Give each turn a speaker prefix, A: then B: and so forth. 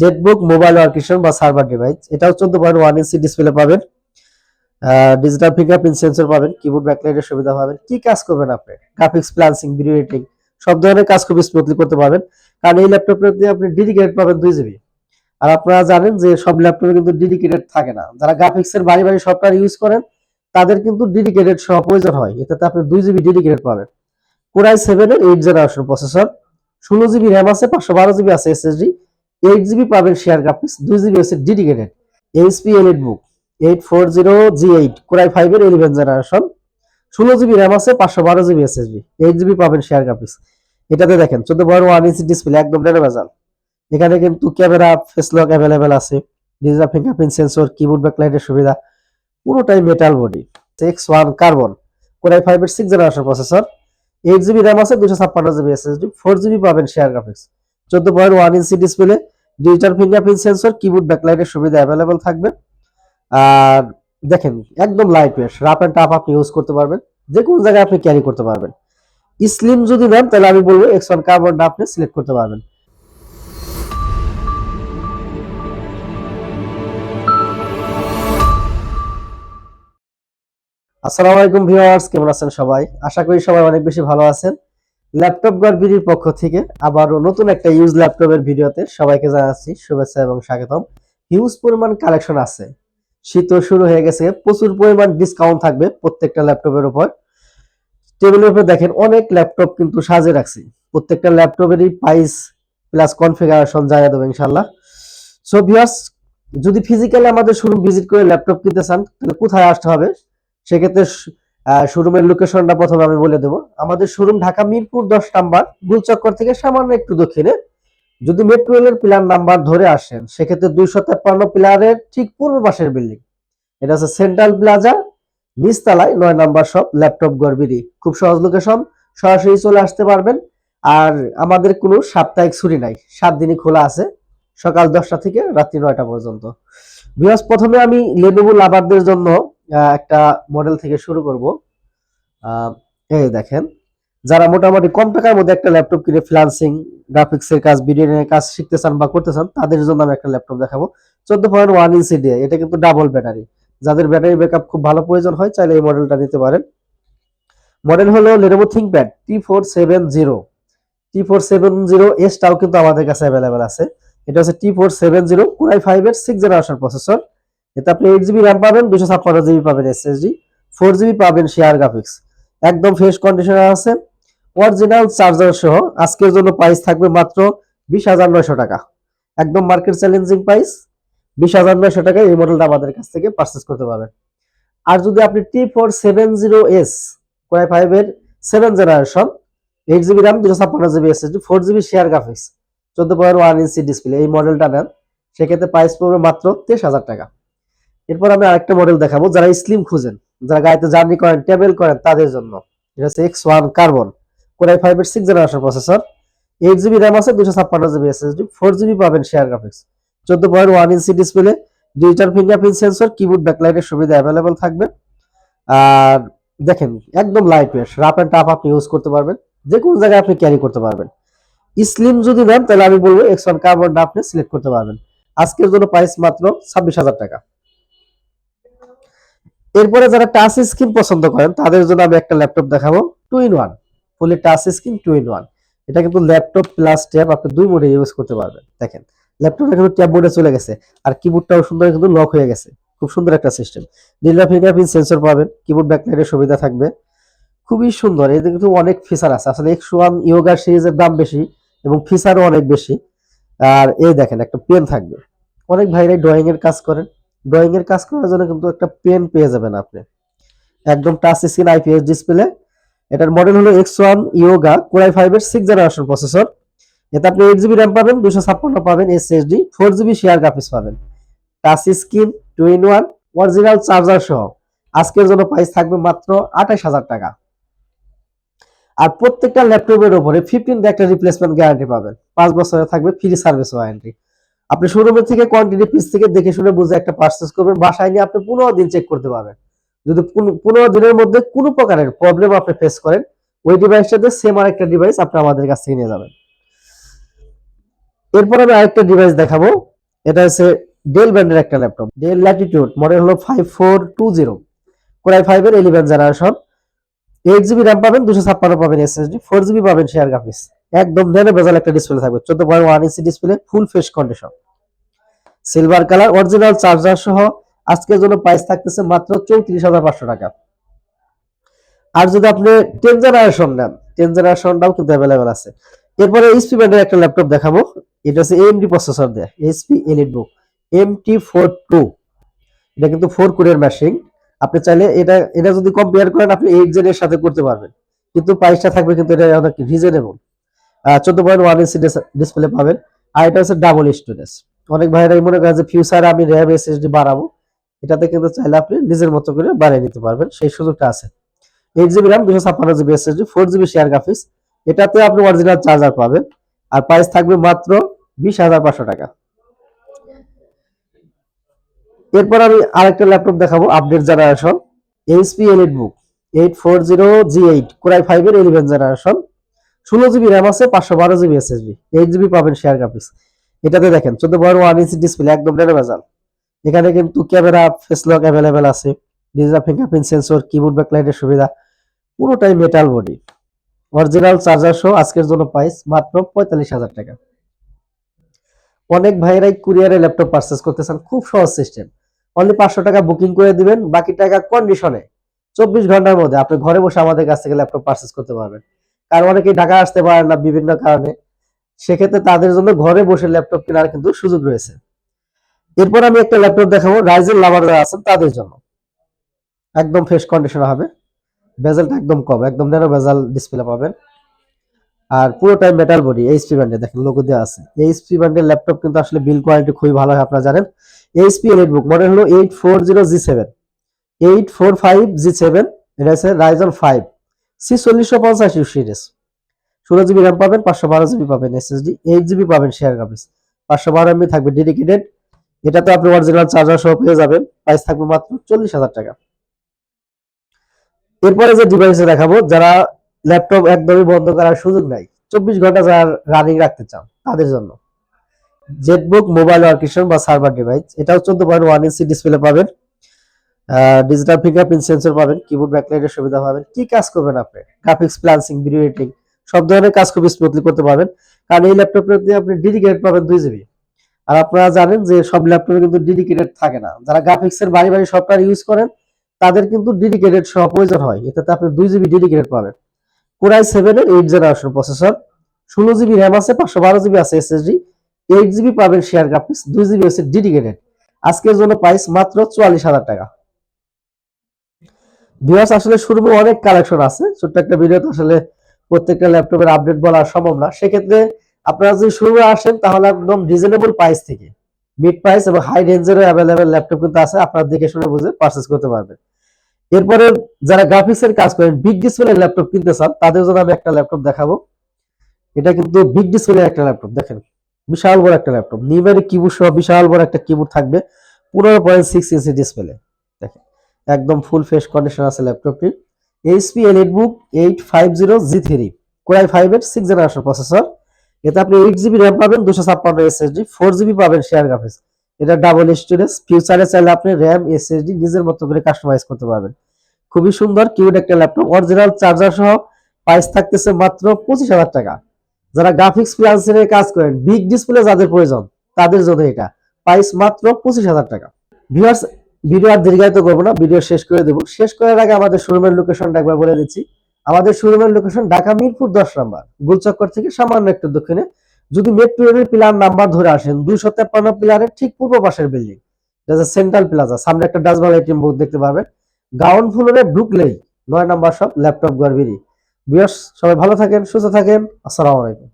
A: Jetbook mobile ওয়ার্কেশন বা server device এটাও চোদ্দ পয়েন্ট ওয়ান ইঞ্চি ডিসপ্লে পাবেন। ডিজিটাল ফিঙ্গারপ্রিন্ট সেন্সর পাবেন কিবোর্ড ব্যাকলাইটের সুবিধা পাবেন। কি কাজ করবেন আপনি? গ্রাফিক্স প্লান্সিং ভিডিও এডিটিং সব ধরনের কাজ খুব স্মুথলি করতে পারবেন। কারণ এই ল্যাপটপে আপনি ডেডিকেটেড পাবেন দুই জিবি আর আপনারা জানেন যে সব ল্যাপটপে কিন্তু ডেডিকেটেড থাকে না। যারা গ্রাফিক্সের বাড়ি বাড়ি সফটওয়্যার ইউজ করেন, তাদের কিন্তু ডেডিকেটেড সহ প্রয়োজন হয়। এটাতে আপনি দুই জিবি ডেডিকেটেড পাবেন। কোরাই সেভেন এর এইট জেনারেশন প্রসেসর ষোলো জিবি র্যাম আছে, পাঁচশো বারো জিবি আছে এসএসডি এইট জিবি পাবেন শেয়ার গ্রাফিক্স দুই জিবি হচ্ছে dedicated HP EliteBook eight four zero G eight core i five এর ইলেভেন জেনারেশন ষোলো জিবি র্যাম আছে, পাঁচশো বারো জিবি এসএসডি এইট জিবি পাবেন শেয়ার গ্রাফিক্স এটাতে দেখেন, চোদ্দ বড় ওয়ান ইঞ্চি ডিসপ্লে একদম ডেনেভেজাল এখানে কিন্তু ক্যামেরা ফেস লক অ্যাভেলেবেল আছে, ডিজিটাল ফিঙ্গারপ্রিন্ট সেন্সর কিবোর্ড ব্যাকলাইটের সুবিধা, পুরোটাই metal body X one carbon core i five এর six generation processor eight GB RAM আছে দুশো ছাপ্পান্ন জিবি এসএসডি ফোর জিবি পাবেন শেয়ার গ্রাফিক্স চোদ্দ point one inch display digital fingerprint sensor keyboard ব্যাকলাইটের সুবিধা অ্যাভেলেবেল থাকবে। আর দেখেন, একদম light weight rough and tough আপনি ইউজ করতে পারবেন। যে কোনো জায়গায় আপনি ক্যারি করতে পারবেন। স্লিম যদি নেন, তাহলে আমি বলব এক্স ওয়ান কার্বনটা আপনি সিলেক্ট করতে পারবেন। আসসালামু আলাইকুম ভিউয়ার্স, কেমন আছেন সবাই? আশা করি সবাই অনেক বেশি ভালো আছেন। ল্যাপটপ গড়বিড়ির পক্ষ থেকে আবারও নতুন একটা ইউজ ল্যাপটপের ভিডিওতে সবাইকে জানাচ্ছি শুভেচ্ছা এবং স্বাগতম। হিউজ পরিমাণ কালেকশন আছে। শীতও শুরু হয়ে গেছে, প্রচুর পরিমাণ ডিসকাউন্ট থাকবে প্রত্যেকটা ল্যাপটপের উপর। টেবিলের উপর দেখেন অনেক ল্যাপটপ কিন্তু সাজে রাখছি। প্রত্যেকটা ল্যাপটপেরই প্রাইস প্লাস কনফিগারেশন জানিয়ে দেবো ইনশাল্লাহ সো ভিউয়ার্স যদি ফিজিক্যালি আমাদের শোরুম ভিজিট করে ল্যাপটপ কিনতে চান, তাহলে কোথায় আসতে হবে? সেক্ষেত্রে শোরুমের লোকেশনটা প্রথমে আমি বলে দেবো। আমাদের শোরুম ঢাকা মিরপুর দশ নাম্বার, গুলচক্কর থেকে সামান্য একটু দক্ষিণে। যদি মেট্রো রেলের পিলার নাম্বার ধরে আসেন, সেক্ষেত্রে দুইশো তেপ্পান্ন পিলারের ঠিক পূর্ব পাশের বিল্ডিং এটা হচ্ছে সেন্ট্রাল প্লাজা নিচতলায় নয় নাম্বার সব ল্যাপটপ গড়বিড়ি খুব সহজ লোকেশন সরাসরি চলে আসতে পারবেন। আর আমাদের কোনো সাপ্তাহিক ছুটি নাই, সাত দিনই খোলা আছে, সকাল দশটা থেকে রাত্রি নয়টা পর্যন্ত। বিকজ প্রথমে আমি লেনোভো লাভারদের জন্য একটা মডেল থেকে শুরু করব। এই দেখেন, যারা মোটামুটি কম টাকার মধ্যে একটা ল্যাপটপ কিনে ফ্রিল্যান্সিং গ্রাফিক্স এর কাজ ভিডিও কাজ শিখতে চান বা করতে চান, তাদের জন্য আমি একটা ল্যাপটপ দেখাবো। চোদ্দ পয়েন্ট ওয়ান ইঞ্চি দিয়ে, এটা কিন্তু ডাবল ব্যাটারি যাদের ব্যাটারি ব্যাকআপ খুব ভালো প্রয়োজন হয়, চাইলে এই মডেলটা নিতে পারেন। মডেল হলো Lenovo ThinkPad T four seven zero T four seven zero এসটাও কিন্তু আমাদের কাছে অ্যাভেলেবেল আছে। এটা হচ্ছে T four seven zero core i five এর সিক্স জেনারেশন প্রসেসর এতে আপনি এইট জিবি র্যাম পাবেন দুশো ছাপ্পান্ন জিবি পাবেন এসএসডি ফোর জিবি পাবেন শেয়ার গ্রাফিক্স একদম ফ্রেশ কন্ডিশনে আছে অরিজিনাল চার্জার সহ, আজকের জন্য প্রাইস থাকবে মাত্র বিশ হাজার নয়শো টাকা। একদম মার্কেট চ্যালেঞ্জিং প্রাইস বিশ হাজার নয়শো টাকায় এই মডেলটা আমাদের কাছ থেকে পারচেস করতে পারবেন। আর যদি আপনি T four seven zero S core i five এর seven generation eight GB RAM দুশো ছাপ্পান্ন GB SSD four GB share graphics চোদ্দ পয়েন্ট ওয়ান ইঞ্চি ডিসপ্লে এই মডেলটা নেন, সেক্ষেত্রে প্রাইস পড়বে মাত্র তেইশ হাজার টাকা। এরপর আমি আরেকটা মডেল দেখাবো, যারা স্লিম খুঁজেন, যারা গাড়িতে জার্নি করেন ট্রাভেল করেন, তাদের জন্য। এটা হচ্ছে X one carbon core i five এর six generation processor eight GB RAM আছে দুশো ছাপ্পান্ন জিবি এসএসডি ফোর জিবি পাবেন শেয়ার গ্রাফিক্স চোদ্দ point one inch display digital fingerprint sensor keyboard ব্যাকলাইটের সুবিধা অ্যাভেলেবেল থাকবে। আর দেখেন, একদম light weight rough and tough আপনি ইউজ করতে পারবেন যে কোনো জায়গায় আপনি ক্যারি করতে পারবেন। স্লিম যদি নেন, তাহলে আমি বলব এক্স ওয়ান কার্বনটা আপনি সিলেক্ট করতে পারবেন। আজকের জন্য প্রাইস মাত্র ছাব্বিশ হাজার টাকা। এরপরে যারা টাচ স্ক্রিন পছন্দ করেন, তাদের জন্য আমি একটা ল্যাপটপ দেখাবো two in one fully touch screen two in one এটা কিন্তু ল্যাপটপ প্লাস ট্যাব আপনি দুই মোডে ইউজ করতে পারবেন। দেখেন ল্যাপটপটা কিন্তু ট্যাব মোডে চলে গেছে, আর কিবোর্ডটাও সুন্দর কিন্তু লক হয়ে গেছে। খুব সুন্দর একটা সিস্টেম ডিজিটাল ফিঙ্গারপ্রিন্ট সেন্সর পাবেন কিবোর্ড ব্যাকলাইটের সুবিধা থাকবে। খুবই সুন্দর এতে কিন্তু অনেক ফিচার আছে। আসলে এক্স ওয়ান ইয়োগা সিরিজের দাম বেশি এবং ফিচারও অনেক বেশি। আর এই দেখেন, একটা পেন থাকবে। অনেক ভাইরাই ড্রয়িং এর কাজ করেন। ড্রয়িং এর কাজ করার জন্য কিন্তু একটা পেন পেয়ে যাবেন আপনি। একদম টাচ স্ক্রিন আইপিএস ডিসপ্লে এটার মডেল হলো X one Yoga core i five এর সিক্স জেনারেশন প্রসেসর এতে আপনি এইট জিবি র্যাম পাবেন দুশো ছাপ্পান্ন পাবেন SSD four GB share graphics পাবেন। Touch screen two in one original charger সহ। আজকের জন্য প্রাইস থাকবে মাত্র আঠাশ হাজার টাকা। আর প্রত্যেকটা ল্যাপটপের উপরে ফিফটিন একটা রিপ্লেসমেন্ট গ্যারান্টি পাবেন। পাঁচ বছরে থাকবে ফ্রি সার্ভিস ওয়ারেন্টি আপনি শোরুমের থেকে কোয়ান্টিটি পিস থেকে দেখে শুনে বুঝে একটা পার্চেস করবেন, বাসায় নিয়ে আপনি পনেরো দিন চেক করতে পারবেন। যদি পনেরো দিনের মধ্যে কোনো প্রকারের প্রবলেম আপনি ফেস করেন, ওই ডিভাইসটাতে সেম আর একটা ডিভাইস আপনি আমাদের কাছ থেকে নিয়ে যাবেন। এরপর আমি আরেকটা ডিভাইস দেখাবো। এটা হচ্ছে ডেল ব্র্যান্ডের একটা ল্যাপটপ ডেল ল্যাটিটিউড মডেল হলো five four two zero core i ফাইভের eleven generation eight GB RAM পাবেন, দুশো ছাপ্পান্ন পাবেন এসএসডি ফোর জিবি পাবেন শেয়ার গ্রাফিক্স একদম নেনে বেজাল একটা ডিসপ্লে থাকবে। চোদ্দ point one inch display full face condition silver colour original charger সহ আজকের জন্য প্রাইস থাকতেছে মাত্র চৌত্রিশ হাজার পাঁচশো টাকা। আর যদি আপনি টেন জেনারেশন নেন টেন জেনারেশনটাও কিন্তু অ্যাভেলেবেল আছে। এরপরে এইচপি ব্র্যান্ডের একটা ল্যাপটপ দেখাবো। এটা হচ্ছে এএমডি প্রসেসর দেয় HP EliteBook MT four two এটা কিন্তু ফোর কোরের মেশিন আপনি চাইলে এটা এটা যদি কম্পেয়ার করেন, আপনি এইট জেন এর সাথে করতে পারবেন। কিন্তু প্রাইসটা থাকবে কিন্তু এটা অনেক রিজনেবল চোদ্দ পয়েন্ট ওয়ান ইঞ্চি ডিসপ্লে পাবেন। আর এটা হচ্ছে ডাবল স্টোরেজ অনেক ভাইরাই মনে করেন যে ফিউচারে আমি র্যাম এসএসডি বাড়াবো। এটাতে কিন্তু চাইলে আপনি নিজের মতো করে বাড়িয়ে নিতে পারবেন। সেই সুযোগটা আছে। এইট জিবি র্যাম দুশো ছাপ্পান্ন GB SSD four GB share graphics এটাতে আপনি অরিজিনাল চার্জার পাবেন। আর প্রাইস থাকবে মাত্র বিশ হাজার পাঁচশো টাকা। এরপর আমি আরেকটা ল্যাপটপ দেখাবো update generation HP EliteBook eight four zero G eight core i ফাইভের ইলেভেন জেনারেশন ষোলো জিবি র্যাম আছে, পাঁচশো বারো জিবি এসএসডি এইট জিবি পাবেন শেয়ার গ্রাফিক্স এটাতে দেখেন চোদ্দ বড় ওয়ান ইঞ্চি ডিসপ্লে একদম নেড়ে ভেজাল। এখানে কিন্তু ক্যামেরা ফেস লক অ্যাভেলেবেল আছে ডিজিটাল ফিঙ্গারপ্রিন্ট সেন্সর কিবোর্ড ব্যাকলাইটের সুবিধা, পুরোটাই মেটাল বডি অরিজিনাল চার্জার সহ আজকের জন্য প্রাইস মাত্র পঁয়তাল্লিশ হাজার টাকা। অনেক ভাইয়েরাই কুরিয়ারে ল্যাপটপ পারচেস করতেছেন, খুব সহজ সিস্টেম অনলি পাঁচশো টাকা বুকিং করে দিবেন, বাকি টাকা কন্ডিশনে চব্বিশ ঘণ্টার মধ্যে আপনি ঘরে বসে আমাদের কাছ থেকে ল্যাপটপ পারচেস করতে পারবেন। কারণ অনেকে ঢাকা আসতে পারেন না বিভিন্ন কারণে, সেক্ষেত্রে তাদের জন্য ঘরে বসে ল্যাপটপ কেনার কিন্তু সুযোগ রয়েছে। এরপর আমি একটা ল্যাপটপ দেখাবো রাইজেন লাভার যারা আছেন তাদের জন্য। একদম ফ্রেশ কন্ডিশন হবে। বেজেলটা একদম কম, একদম ন্যানো বেজাল ডিসপ্লে পাবেন। আর পুরোটাই মেটাল বডি এইচপি ব্র্যান্ডে দেখেন লোগো দেওয়া আছে। এইচপি ব্র্যান্ডের ল্যাপটপ কিন্তু আসলে বিল কোয়ালিটি খুবই ভালো হয়, আপনারা জানেন। এইচপি এলিট বুক মডেল হলো eight four zero G seven eight four five G seven এটা হচ্ছে রাইজন ফাইভ সি চল্লিশশো পঞ্চাশ সিরিজ ষোলো জিবি র্যাম পাবেন, পাঁচশো বারো জিবি পাবেন এসএসডি এইট জিবি পাবেন শেয়ার গ্রাফিক্স পাঁচশো বারো এমবি থাকবে ডেডিকেটেড এটাতে আপনি অরিজিনাল চার্জার সহ পেয়ে যাবেন। প্রাইস থাকবে মাত্র চল্লিশ হাজার টাকা। এরপরে যে ডিভাইসে দেখাবো, যারা ল্যাপটপ একদমই বন্ধ করার সুযোগ নাই, চব্বিশ ঘণ্টা যারা রানিং রাখতে চান, তাদের জন্য। জেটবুক মোবাইল ওয়ার্কেশন বা সার্ভার ডিভাইস এটাও চোদ্দ পয়েন্ট ওয়ান ইঞ্চি ডিসপ্লে পাবেন। ডিজিটাল ফিঙ্গারপ্রিন্ট সেন্সর পাবেন কিবোর্ড ব্যাকলাইটের সুবিধা পাবেন, কি কাজ করবেন আপনি? গ্রাফিক্স প্লান্সিং ভিডিও এডিটিং সব ধরনের কাজ খুব স্মুথলি করতে পারবেন। কারণ এই ল্যাপটপে আপনি ডেডিকেটেড পাবেন দুই জিবি আর আপনারা জানেন যে সব ল্যাপটপে কিন্তু ডেডিকেটেড থাকে না। যারা গ্রাফিক্স এর বাড়ি বাড়ি সফটওয়্যার ইউজ করেন, তাদের কিন্তু ডেডিকেটেড সহ প্রয়োজন হয়। এটাতে আপনি দুই জিবি ডেডিকেটেড পাবেন। কোরাই সেভেন এর এইট জেনারেশন প্রসেসর ষোলো জিবি র্যাম আছে, পাঁচশো বারো জিবি আছে এসএসডি এইট জিবি পাবেন শেয়ার গ্রাফিক্স দুই জিবি হচ্ছে ডেডিকেটেড আজকের জন্য প্রাইস মাত্র চুয়াল্লিশ হাজার টাকা। ভিউয়ার্স আসলে শুরুতে অনেক কালেকশন আছে। ছোট্ট একটা ভিডিওতে আসলে প্রত্যেকটা ল্যাপটপের আপডেট বলা সম্ভব না। সেক্ষেত্রে আপনারা যদি শুরু আসেন, তাহলে একদম রিজনেবল প্রাইস থেকে। মিড প্রাইস এবং হাই রেঞ্জেরও অ্যাভেলেবেল ল্যাপটপ কিন্তু আছে। আপনারা দেখে শুনে বুঝে পারচেস করতে পারবেন। এরপরে যারা গ্রাফিক্স এর কাজ করেন বিগ ডিসপ্লে ল্যাপটপ কিনতে চান, তাদের জন্য আমি একটা ল্যাপটপ দেখাবো। এটা কিন্তু বিগ ডিসপ্লে একটা ল্যাপটপ, দেখেন। বিশাল বড় একটা ল্যাপটপ। নিমের কিবোর্ড সহ বিশাল বড় একটা কিবোর্ড থাকবে। পনেরো পয়েন্ট সিক্স ইঞ্চি ডিসপ্লে দেখেন। একদম ফুল ফ্রেশ কন্ডিশন আছে ল্যাপটপটি HP EliteBook eight five zero G three core i five এর সিক্স জেনারেশন প্রসেসর এতে আপনি এইট জিবি র্যাম পাবেন, দুশো ছাপ্পান্ন এসএসডি ফোর জিবি পাবেন শেয়ার গ্রাফিক্স এটা ডাবল স্টোরেজ ফিউচারে চাইলে আপনি র্যাম এসএসডি নিজের মতো করে কাস্টমাইজ করতে পারবেন। খুবই সুন্দর কিউড একটা ল্যাপটপ অরিজিনাল চার্জার সহ প্রাইস থাকতেছে মাত্র পঁচিশ হাজার টাকা। যারা গ্রাফিক্স ফ্রিলান্সিং এর কাজ করেন বিগ ডিসপ্লে যাদের প্রয়োজন, তাদের জন্য এটা। প্রাইস মাত্র পঁচিশ হাজার টাকা। ভিউয়ার্স ভিডিও আর দীর্ঘায়িত করব না, ভিডিও শেষ করে দেবো। শেষ করার আগে আমাদের শোরুমের লোকেশনটা একবার বলে দিচ্ছি আমাদের শোরুমের লোকেশন ঢাকা মিরপুর দশ নম্বর, গুলচক্কর থেকে সামান্য একটু দক্ষিণে। যদি মেট্রো রেলের পিলার নাম্বার ধরে আসেন, দুইশো তেপ্পান্ন পিলারের ঠিক পূর্ব পাশের বিল্ডিং সেন্ট্রাল প্লাজা সামনে একটা ডাসবাল এটিএম বুথ দেখতে পাবেন। গ্রাউন্ড ফ্লোরে ঢুকলেই নয় নাম্বার সব ল্যাপটপ গড়বিরি বিয়স সবাই ভালো থাকেন, সুস্থ থাকেন, আসসালামু আলাইকুম।